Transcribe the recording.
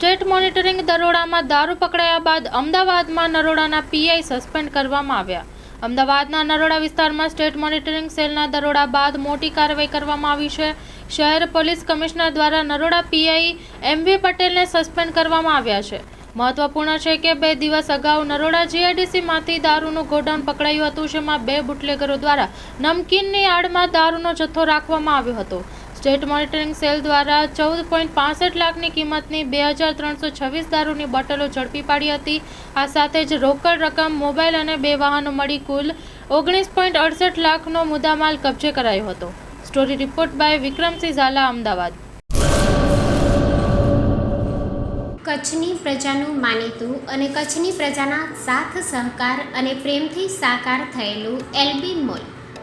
State monitoring દરોડામાં દારૂ પકડાયા બાદ અમદાવાદમાં નરોડાના પીઆઈ સસ્પેન્ડ કરવામાં આવ્યા. અમદાવાદના નરોડા વિસ્તારમાં સ્ટેટ મોનિટરિંગ સેલના દરોડા બાદ મોટી કાર્યવાહી કરવામાં આવી છે. શહેર પોલીસ કમિશનર દ્વારા નરોડા પીઆઈ એમ વી પટેલને સસ્પેન્ડ કરવામાં આવ્યા છે. મહત્વપૂર્ણ છે કે બે દિવસ અગાઉ નરોડા જીઆઈડીસીમાંથી દારૂનું ગોડાઉન પકડાયું હતું, જેમાં બે બુટલેગરો દ્વારા નમકીનની આડમાં દારૂનો જથ્થો રાખવામાં આવ્યો હતો. સ્ટેટ મોનિટરિંગ સેલ દ્વારા ચૌદ પોઈન્ટ પાસઠ લાખની કિંમતની બે હજાર ત્રણસો છવ્વીસ દારૂની બોટલો ઝડપી પાડી હતી. આ સાથે જ રોકડ રકમ, મોબાઈલ અને બે વાહનો મળી કુલ ઓગણીસ પોઈન્ટ અડસઠ લાખનો મુદ્દામાલ કબજે કરાયો હતો. Story report by Vikramsinh Zala, Ahmedabad. કચ્છની પ્રજાનું માનીતું અને કચ્છની પ્રજાના સાથ સહકાર અને પ્રેમથી સાકાર થયેલું એલબી મોલ.